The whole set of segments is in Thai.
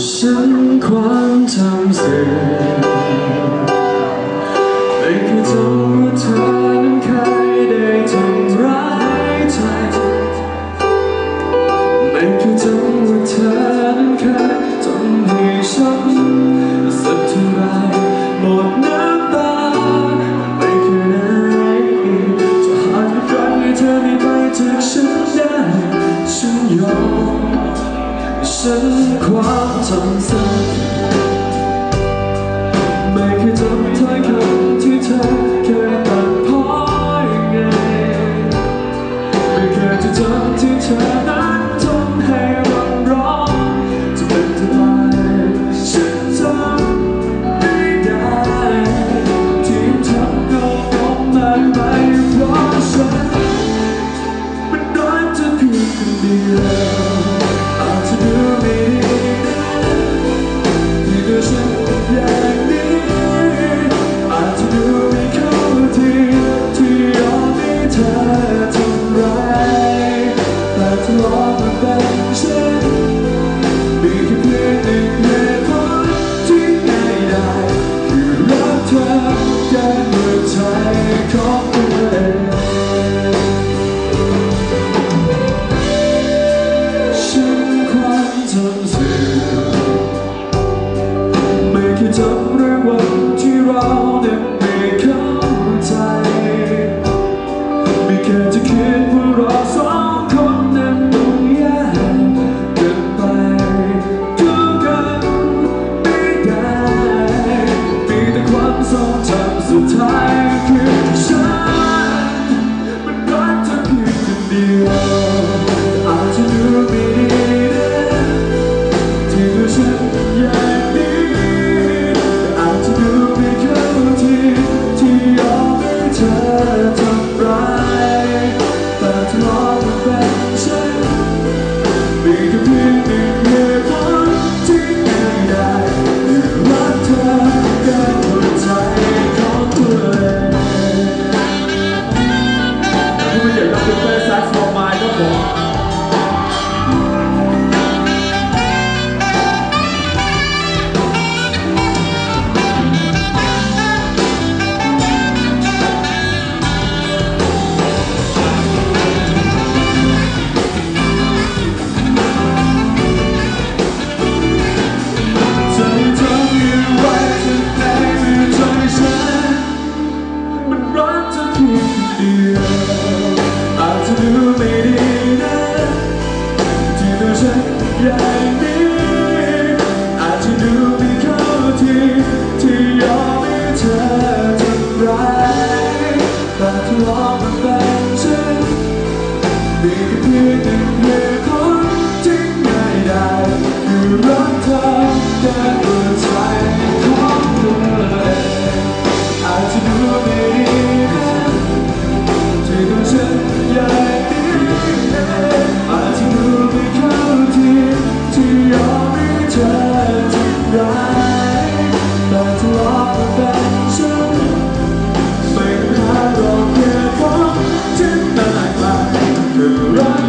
ฉันความจำเสื่อมไม่เคยจำว่าเธอนั้นเคยได้ทำร้ายใจไม่เคยจำว่าเธอนั้นเคยทำให้ฉันสักเท่าไรหมดน้ำตาไม่เคยได้จะหาทุกครั้งให้เธอไม่ไปจากฉันได้ฉันยอม 时光匆匆 서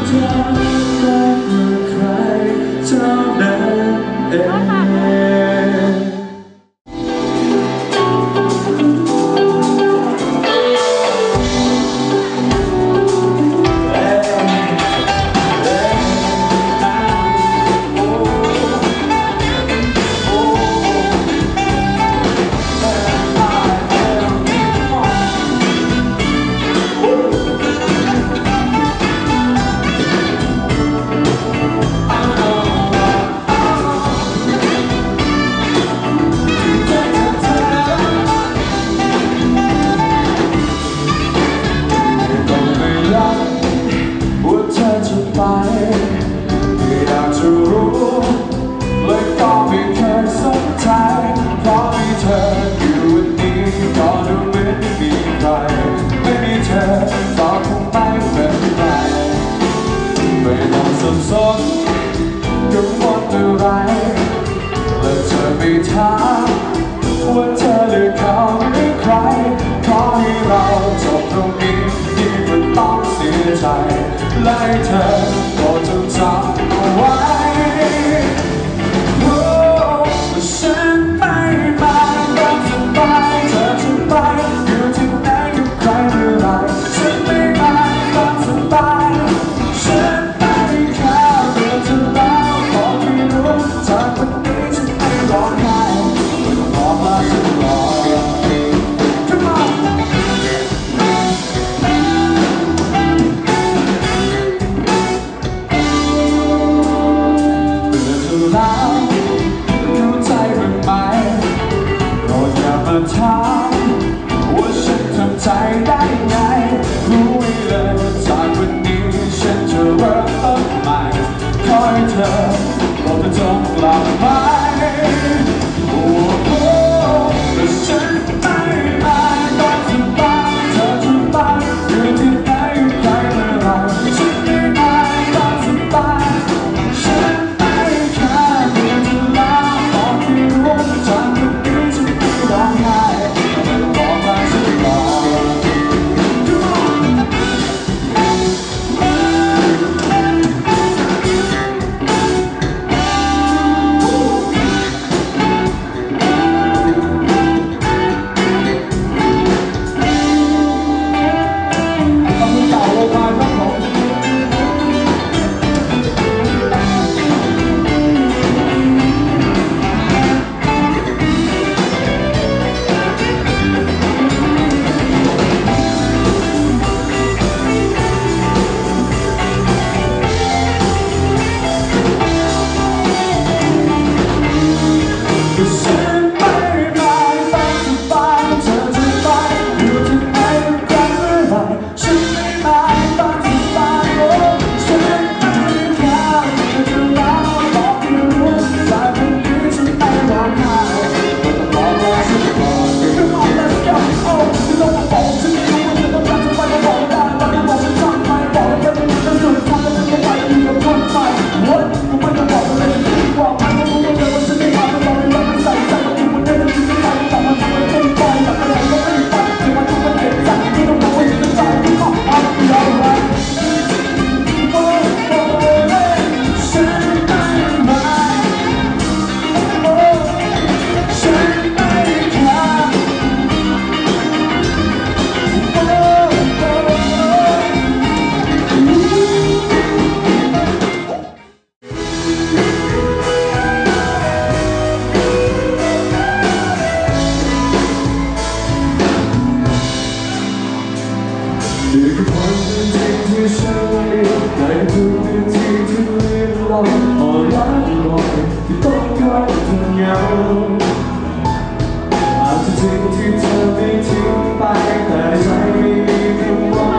我将你。 สับสนกังวลอะไรแล้วเธอไม่ถามว่าเธอเลือเขาหรือใคร ขอให้เราจบตรงนี้ที่มันต้องเสียใจและเธอก็จงจำเอาไว้ฉันไม่มาแบบสบาย time. นี่คืความจริงที่ฉันไม่ได้ทุกนาทีที่เลื่อนลอยอ่อนล้าลอยที่ต้องการทำยาวอาจจะจริงที่เธอไม่ทิ้งไปแต่ใจไม่มีคำว่า